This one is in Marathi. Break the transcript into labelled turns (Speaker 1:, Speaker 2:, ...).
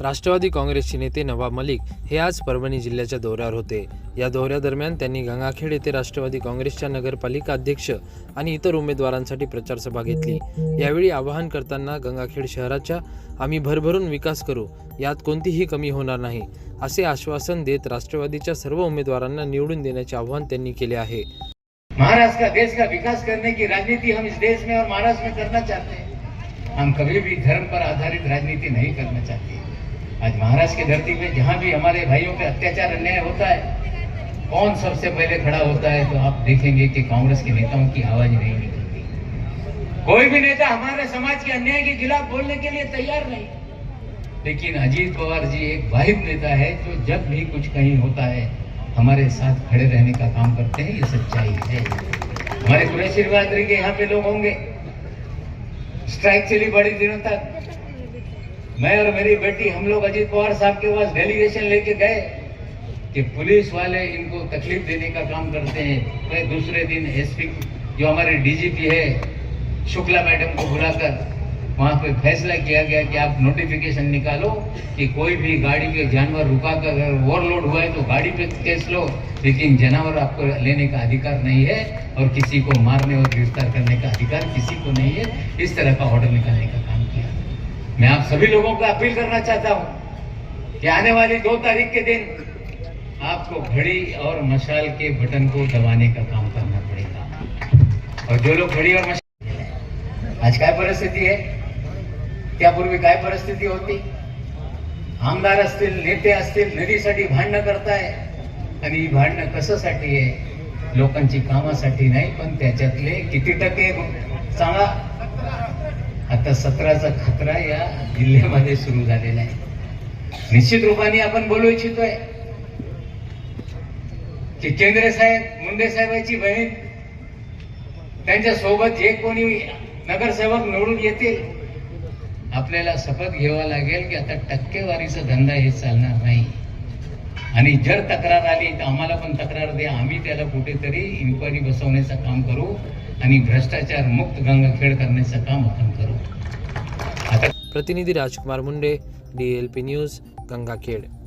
Speaker 1: राष्ट्रवादी काँग्रेसचे नेते नवाब मलिक हे आज परभणी जिल्ह्याच्या दौऱ्यावर होते. या दौऱ्यादरम्यान त्यांनी गंगाखेड येथे राष्ट्रवादी काँग्रेसच्या नगरपालिका अध्यक्ष आणि इतर उमेदवारांसाठी प्रचारसभा घेतली. यावेळी आवाहन करताना गंगाखेड शहराच्या आम्ही भरभरून विकास करू यात कोणतीही कमी होणार नाही असे आश्वासन देत राष्ट्रवादीच्या सर्व उमेदवारांना निवडून देण्याचे आवाहन त्यांनी केले आहे.
Speaker 2: महाराष्ट्र का देश का विकास करने की राजनीति हम इस देश में और महाराष्ट्र में करना चाहते हैं? हम कभी भी धर्म पर आधारित राजनीति नहीं करना चाहते। आज महाराष्ट्र की धरती में जहाँ भी हमारे भाइयों पे अत्याचार अन्याय होता है, कौन सबसे पहले खड़ा होता है तो आप देखेंगे कि कांग्रेस के नेताओं की आवाज़ नहीं निकलती। कोई भी नेता हमारे समाज के अन्याय के खिलाफ बोलने के लिए तैयार नहीं। लेकिन अजीत पवार जी एक वाहिद नेता है जो जब भी कुछ कहीं होता है, हमारे साथ खड़े रहने का काम करते हैं, ये सच्चाई है। हमारे कुरैशी के यहाँ पे लोग होंगे। स्ट्राइक चली बड़ी दिनों तक। मैं और मेरी बेटी हम लोग अजीत पवार साहब के पास डेलीगेशन लेके गए कि पुलिस वाले इनको तकलीफ़ देने का काम करते हैं। फिर दूसरे दिन एसपी जो हमारे डीजीपी है, शुक्ला मैडम को बुलाकर वहाँ पे फैसला किया गया कि आप नोटिफिकेशन निकालो कि कोई भी गाड़ी के जानवर रुका कर अगर ओवरलोड हुआ है तो गाड़ी पे केस लो। लेकिन जानवर आपको लेने का अधिकार नहीं है और किसी को मारने और गिरफ़्तार करने का अधिकार किसी को नहीं है। इस तरह का ऑर्डर निकालने का मैं आप सभी लोगों को अपील करना चाहता हूं कि आने वाली दो तारीख के दिन आपको घड़ी और मशाल के बटन को दबाने का काम करना पड़ेगा। और जो लोग घड़ी और मशाल आज काय परिस्थिती आहे त्यापूर्वी काय परिस्थिती होती? आमदार असतील नेते असतील नदीसाठी भांडणं करताय. आणि ही भांडणं कशासाठी आहे? लोकांची कामासाठी नाही पण त्याच्यातले किती टक्के सांगा आता सत्राचा खतरा या जिल्ह्यामध्ये सुरू झालेला आहे. निश्चित रूपाने आपण बोलू इच्छितोय. की केंद्र साहेब मुंडे साहेबांची बहीण त्यांच्यासोबत जे कोणी नगरसेवक निवडून येतील आपल्याला शपथ घ्यावा लागेल की आता टक्केवारीचा धंदा हे चालणार नाही. आणि जर तक्रार आली तर आम्हाला पण तक्रार द्या. आम्ही त्याला कुठेतरी इन्क्वायरी बसवण्याचं काम करू आणि भ्रष्टाचार मुक्त गंगाखेड करण्याचं काम आपण करू.
Speaker 1: પ્રતિનિધિ રાજકુમાર મુંડે ડીએલપી ન્યૂઝ ગંગાખેડ